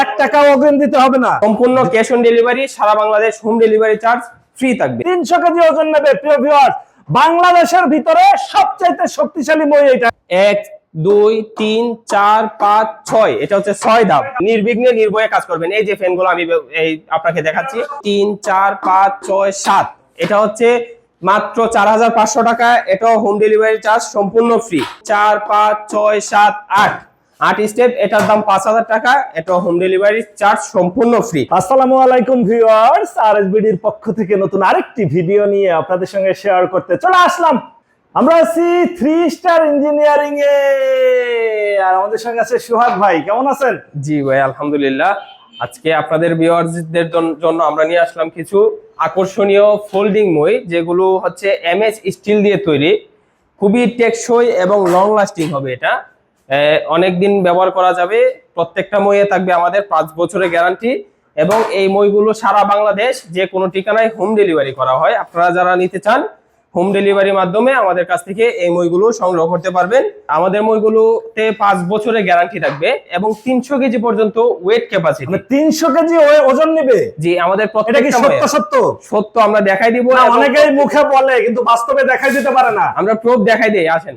এক টাকাও অগ্রিম দিতে হবে না। সম্পূর্ণ cash on delivery Sara Bangladesh home delivery charge free থাকবে। তিনশো কেজি ওজন নেবে প্রিয় ভিউয়ার্স বাংলাদেশের ভিতরে সবচাইতে শক্তিশালী মই এটা এক দুই তিন চার পাঁচ ছয় এটা হচ্ছে ছয় ধাপ নির্বিঘ্নে নির্ভয়ে কাজ করবেন। এই যে ফ্যানগুলো আমি এই আপনাকে দেখাচ্ছি। তিন চার পাঁচ ছয় সাত। এটা হচ্ছে মাত্র চার হাজার পাঁচশো টাকা। এটাও হোম ডেলিভারি চার্জ সম্পূর্ণ ফ্রি চার পাঁচ ছয় সাত আট। আট স্টেপ এটার দাম পাঁচ হাজার টাকা এটা হোম ডেলিভারি চার্জ সম্পূর্ণ ফ্রি আসসালামু আলাইকুম ভিউয়ার্স আরএসবিডির পক্ষ থেকে নতুন আরেকটি ভিডিও নিয়ে আপনাদের সঙ্গে শেয়ার করতে চলে আসলাম। আমরা আছি থ্রি স্টার ইঞ্জিনিয়ারিং এ। আর আমাদের সঙ্গে আছে সুহাগ ভাই কেমন আছেন? জি ভাই আলহামদুলিল্লাহ। আজকে আপনাদের ভিউয়ারদের জন্য আমরা নিয়ে আসলাম কিছু আকর্ষণীয় ফোল্ডিং মই যেগুলো হচ্ছে এমএস স্টিল দিয়ে তৈরি। খুবই টেকসই এবং লং লাস্টিং হবে এটা। অনেক দিন ব্যবহার করা যাবে। প্রত্যেকটা মইয়ে থাকবে আমাদের পাঁচ বছরের গ্যারান্টি। এবং এই মইগুলো সারা বাংলাদেশ যে কোনো ঠিকানায় হোম ডেলিভারি করা হয়। আপনারা যারা নিতে চান হোম ডেলিভারির মাধ্যমে আমাদের কাছ থেকে এই মইগুলো সংগ্রহ করতে পারবেন। আমাদের মইগুলোতে পাঁচ বছরের গ্যারান্টি থাকবে এবং তিনশো কেজি পর্যন্ত ওয়েট ক্যাপাসিটি মানে তিনশো কেজি ওজন নেবে? জি আমাদের সত্য সত্য? সত্য আমরা দেখাই দিব অনেকেই মুখে বলে কিন্তু বাস্তবে দেখাই দিতে পারে না। আমরা প্রুফ দেখাই দিই আসেন।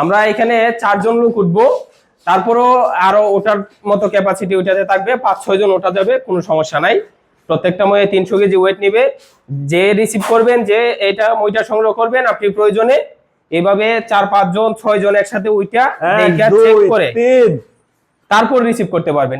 আমরা এখানে চারজন লোক উঠবো। তারপরও আরও ওটার মতো ক্যাপাসিটি ওটাতে থাকবে পাঁচ ছয় জন ওটা যাবে কোনো সমস্যা নাই। প্রত্যেকটা ময়ে তিনশো কেজি ওয়েট নিবে। যে রিসিভ করবেন যে এটা মইটা সংগ্রহ করবেন আপনি প্রয়োজনে এভাবে চার পাঁচ জন ছয় জন একসাথে ওইটা চেক করে। তারপর রিসিভ করতে পারবেন।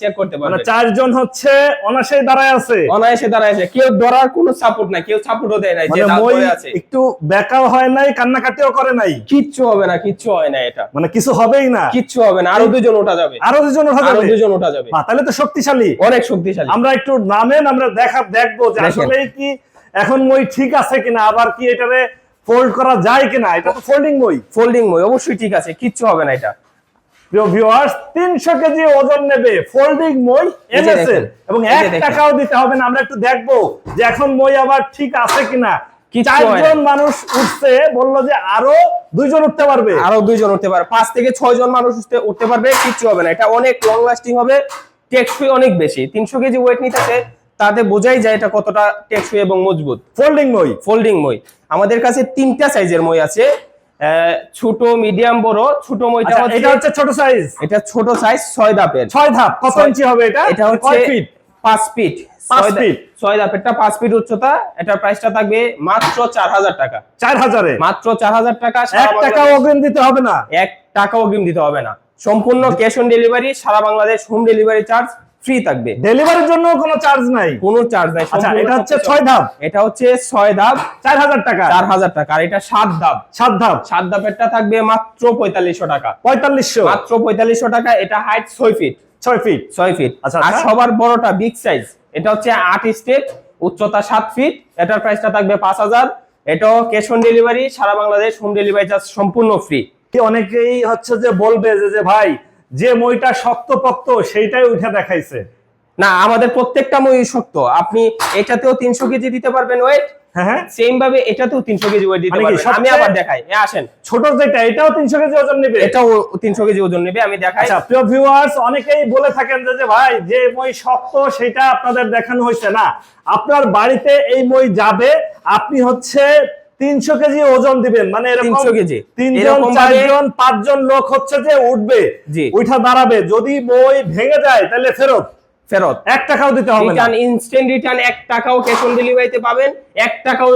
চেক করতে মানে পারবেন। চারজন হচ্ছে অনাসেই দাঁড়ায় আছে। অনায়াসে দাঁড়ায় আছে। কেউ ধরার কোনো সাপোর্ট নাই কেউ সাপোর্টও দেয় নাই যে মানে আছে। একটু বেকাও হয় নাই কান্নাকাটিও করে নাই। কিচ্ছু হবে না কিচ্ছু হয় না এটা। মানে কিছু হবেই না। কিচ্ছু হবে না আরও দুজন ওঠা যাবে। আরও দুজন ওঠা যাবে? দুজন ওঠা যাবে। তাহলে তো শক্তিশালী। অনেক শক্তিশালী। আমরা একটু নামেন আমরা দেখা দেখব যে আসলে কি এখন মই ঠিক আছে কিনা আবার কি এটারে ফোল্ড করা যায় কিনা? এটা তো ফোল্ডিং মই। ফোল্ডিং মই অবশ্যই ঠিক আছে কিচ্ছু হবে না এটা। প্রিয় ভিউয়ার্স 300 কেজি ওজন নেবে ফোল্ডিং মই এবং এই 1 টাকাও দিতে হবে না আমরা একটু দেখব যে এখন মই আবার ঠিক আছে কিনা। চারজন মানুষ উঠছে বলল যে আরও দুইজন উঠতে পারবে। আরও দুইজন উঠতে পারে পাঁচ থেকে ছয় জন মানুষ উঠতে উঠতে পারবে কিচ্ছু হবে না। এটা অনেক লং লাস্টিং হবে টেকসই অনেক বেশি। তিনশো কেজি ওয়েট নিতেছে তাতে বোঝাই যায় এটা কতটা টেকসই এবং মজবুত। ফোল্ডিং মই। ফোল্ডিং মই। আমাদের কাছে তিনটা সাইজের মই আছে। ছোট মিডিয়াম বড় ছোট মইটা আচ্ছা, এটা হচ্ছে ছোট সাইজ এটা ছোট সাইজ ছয় ধাপের। ছয় ধাপ কত ইঞ্চি হবে এটা? এটা হচ্ছে ফিট পাঁচ ফিট পাঁচ ছয় ধা- ফিট। ছয় ধাপেরটা পাঁচ ফিট উচ্চতা। এটার প্রাইসটা থাকবে মাত্র চার হাজার টাকা। চার হাজারে? মাত্র চার হাজার টাকা সারা এক টাকা অগ্রিম দিতে হবে না? এক টাকা অগ্রিম দিতে হবে না। সম্পূর্ণ cash on delivery Sara Bangladesh home delivery charge free থাকবে। ডেলিভারির জন্য কোনো চার্জ নাই। কোনো চার্জ নাই আচ্ছা এটা হচ্ছে সবকিছু- ছয় ধাপ। এটা হচ্ছে ছয় ধাপ। চার হাজার টাকা। চার হাজার টাকা আর এটা সাত ধাপ। সাত ধাপ। সাত ধাপেরটা থাকবে মাত্র পঁয়তাল্লিশশো টাকা। পঁয়তাল্লিশশো। মাত্র পঁয়তাল্লিশশো টাকা এটা হাইট ছয় ফিট ছয় ফিট ছয় ফিট আচ্ছা, আর আচ্ছা। সবার বড়টা বিগ সাইজ এটা হচ্ছে আট স্টেপ উচ্চতা সাত ফিট এটার প্রাইসটা থাকবে পাঁচ হাজার। এটাও ক্যাশ অন ডেলিভারি সারা বাংলাদেশ হোম ডেলিভারি চার্জ সম্পূর্ণ ফ্রি কি অনেকেই হচ্ছে যে বলবে যে যে ভাই যে মইটা শক্তপোক্ত সেইটাই উঠে দেখাইছে। না আমাদের প্রত্যেকটা মই শক্ত। আপনি এটাতেও তিনশো কেজি দিতে পারবেন ওয়েট হ্যাঁ হ্যাঁ। সেম ভাবে এটাতেও তিনশো কেজি ওয়েট দিতে মানে পারবেন। আমি আবার দেখাই। আসেন। ছোট যেটা এটাও তিনশো কেজি ওজন নেবে? এটাও তিনশো কেজি ওজন নেবে আমি দেখাই। আচ্ছা প্রিয় ভিউয়ার্স অনেকেই বলে থাকেন যে যে ভাই যে মই শক্ত সেটা আপনাদের দেখানো হয়েছে না। আপনার বাড়িতে এই মই যাবে আপনি হচ্ছে তিনশো কেজি ওজন দিবেন। মানে এরকম 300 কেজি। তিনজন চারজন পাঁচজন লোক হচ্ছে যে উঠবে। উঠা দাঁড়াবে। যদি মই ভেঙে যায় তাহলে ফেরত। ফেরত। এক টাকাও দিতে হবে রিটার্ন ইনস্ট্যান্ট রিটার্ন এক টাকাও ক্যাশ অন ডেলিভারিতে পাবেন এক টাকাও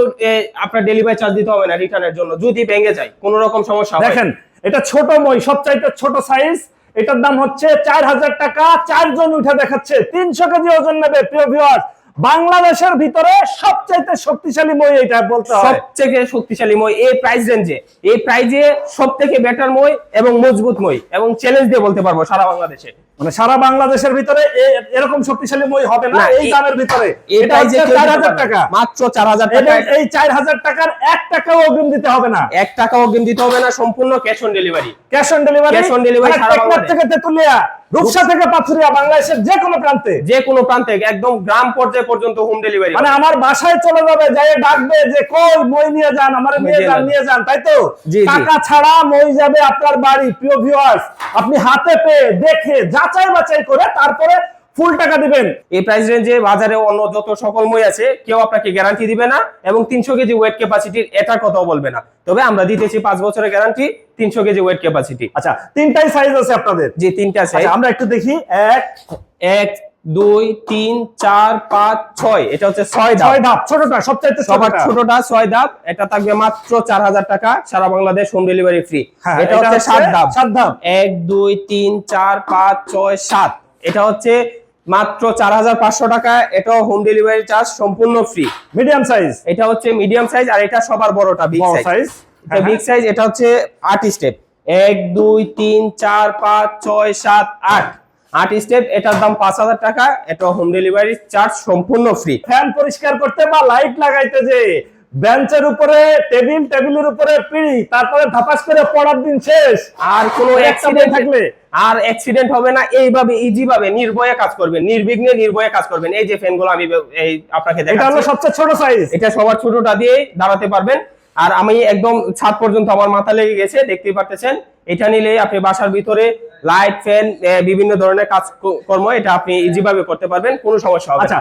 আপনার ডেলিভারি চার্জ দিতে হবে না রিটার্নের জন্য। যদি ভেঙে যায় কোনো রকম সমস্যা দেখেন এটা ছোট মই সবচাইতে ছোট সাইজ এটার দাম হচ্ছে চার হাজার টাকা। চারজন উঠে দেখাচ্ছে। তিনশো কেজি ওজন নেবে প্রিয় ভিউয়ার্স বাংলাদেশের ভিতরে সবচাইতে শক্তিশালী মই এটা বলতে হয়। সবচেয়ে শক্তিশালী মই এই প্রাইস রেঞ্জে এই প্রাইজে সব থেকে বেটার মই এবং মজবুত মই এবং চ্যালেঞ্জ দিয়ে বলতে পারব সারা বাংলাদেশে। মানে সারা বাংলাদেশের ভিতরে এরকম শক্তিশালী মই হবে না এই দামের ভিতরে। এই এটা প্রাইজে হচ্ছে চার হাজার টাকা। মাত্র চার হাজার এবং টাকা এই চার হাজার টাকার এক টাকাও অগ্রিম দিতে হবে না। এক টাকাও অগ্রিম দিতে হবে না সম্পূর্ণ cash on delivery cash on delivery Cash on delivery সারা বাংলাদেশ। থেকে তেতুলিয়া রূপসা থেকে পাথুরিয়া বাংলাদেশের যে কোনো প্রান্তে। যে কোনো প্রান্তে একদম গ্রাম পর্যায়ে পর্যন্ত হোম ডেলিভারি মানে আমার বাসায় চলে যাবে যাই ডাকবে যে কই মই নিয়ে যান আমার নিয়ে যান। নিয়ে যান। তাই তো। টাকা ছাড়া মই যাবে আপনার বাড়ি প্রিয় ভিউয়ার্স আপনি হাতে পেয়ে দেখে যাচাই যাচাই বাছাই করে তারপরে ফুল টাকা দিবেন। এই প্রাইস রেঞ্জে বাজারে অন্য যত সকল মই আছে কেউ আপনাকে গ্যারান্টি দিবে না এবং তিনশো কেজি ওয়েট ক্যাপাসিটির এটা কথাও বলবে না। তবে আমরা দিতেছি পাঁচ বছরের গ্যারান্টি তিনশো কেজি ওয়েট ক্যাপাসিটি আচ্ছা তিনটাই সাইজ আছে আপনাদের? যে তিনটা সাইজ আচ্ছা আমরা একটু দেখি। এক এক দুই তিন চার পাঁচ ছয়। এটা হচ্ছে ছয় ধাপ। ছয় ধাপ ছোটটা সবচাইতে সবার ছোটটা। ছয় ধাপ। এটা থাকবে মাত্র চার হাজার টাকা। সারা বাংলাদেশ হোম ডেলিভারি ফ্রি হ্যাঁ, এটা হচ্ছে সাত ধাপ। সাত ধাপ। এক দুই তিন চার পাঁচ ছয় সাত। এটা হচ্ছে মাত্র চার হাজার পাঁচশো টাকা। এটাও হোম ডেলিভারি চার্জ সম্পূর্ণ ফ্রি মিডিয়াম সাইজ এটা হচ্ছে মিডিয়াম সাইজ আর এটা সবার বড়টা বিগ সাইজ সাইজ এটা বিগ সাইজ এটা হচ্ছে আট স্টেপ এক দুই তিন চার পাঁচ ছয় সাত আট। আট স্টেপ এটার দাম পাঁচ হাজার টাকা এটা হোম ডেলিভারি চার্জ সম্পূর্ণ ফ্রি ফ্যান পরিষ্কার করতে বা লাইট লাগাইতে যে বেঞ্চের উপরে টেবিল টেবিলের উপরে পিড়ি তারপরে ধাপাস করে পড়ার দিন শেষ। আর কোনো অ্যাক্সিডেন্ট থাকলে? আর অ্যাক্সিডেন্ট হবে না এইভাবে ইজি ভাবে নির্ভয়ে কাজ করবেন নির্বিঘ্নে নির্ভয়ে কাজ করবেন। এই যে ফ্যানগুলো আমি এই আপনাকে দেখাচ্ছি এটা হলো সবচেয়ে ছোট সাইজ এটা সবার ছোটটা দিয়ে দাঁড়াতে পারবেন। আর আমি একদম ছাদ পর্যন্ত আমার মাথা লেগে গেছে দেখতেই পারতেছেন। এটা নিলে আপনি বাসার ভিতরে লাইট ফ্যান বিভিন্ন ধরনের কাজ কর্ম এটা আপনি ইজি ভাবে করতে পারবেন কোনো সমস্যা হবে আচ্ছা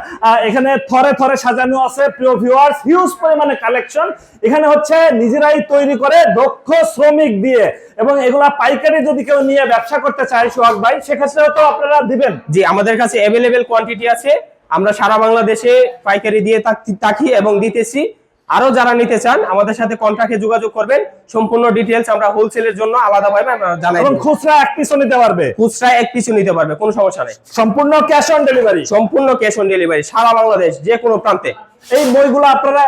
এখানে থরে থরে সাজানো আছে প্রিয় ভিউয়ার্স হিউজ পরিমাণে কালেকশন এখানে হচ্ছে নিজেরাই তৈরি করে দক্ষ শ্রমিক দিয়ে। এবং এগুলা পাইকারি যদি কেউ নিয়ে ব্যবসা করতে চায় সোহাগ ভাই সেক্ষেত্রেও তো আপনারা দিবেন। জি আমাদের কাছে অ্যাভেলেবেল কোয়ান্টিটি আছে। আমরা সারা বাংলাদেশে পাইকারি দিয়ে থাকি এবং দিতেছি। আরও যারা নিতে চান আমাদের সাথে কন্ট্রাক্টে যোগাযোগ করবেন। সম্পূর্ণ ডিটেলস আমরা হোলসেলের জন্য আলাদাভাবে আমরা জানাই এবং। খুচরা এক পিসও নিতে পারবে। খুচরা এক পিসও নিতে পারবে কোনো সমস্যা নেই। সম্পূর্ণ ক্যাশ অন ডেলিভারি সম্পূর্ণ ক্যাশ অন ডেলিভারি সারা বাংলাদেশ যে কোনো প্রান্তে। এই বইগুলো আপনারা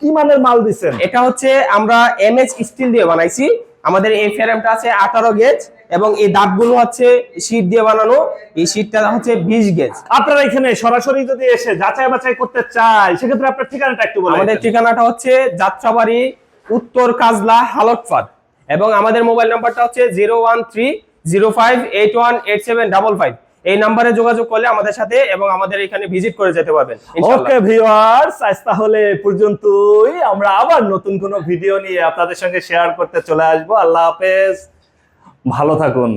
কি মানের মাল দিচ্ছেন? এটা হচ্ছে আমরা এমএচ স্টিল দিয়ে বানাইছি। আমাদের এই ফ্রেমটা আছে আঠারো গেজ এবং এই দাঁতগুলো হচ্ছে শীট দিয়ে বানানো। এই শীটটা হচ্ছে বিশ গেজ। আপনারা এখানে সরাসরি যদি এসে যাচাই বাছাই করতে চায় সেক্ষেত্রে আপনার ঠিকানাটা একটু বলেন আমাদের ঠিকানাটা হচ্ছে যাত্রাবাড়ি উত্তর কাজলা হালটফাট এবং আমাদের মোবাইল নাম্বারটা হচ্ছে zero one three zero five eight one eight seven double five. এই নাম্বারে যোগাযোগ করলে আমাদের সাথে এবং আমাদের এখানে ভিজিট করে যেতে পারবেন। ওকে ভিউয়ার্স আজ তাহলে পর্যন্তই। আমরা আবার নতুন কোনো ভিডিও নিয়ে আপনাদের সঙ্গে শেয়ার করতে চলে আসব। আল্লাহ হাফেজ। ভালো থাকুন।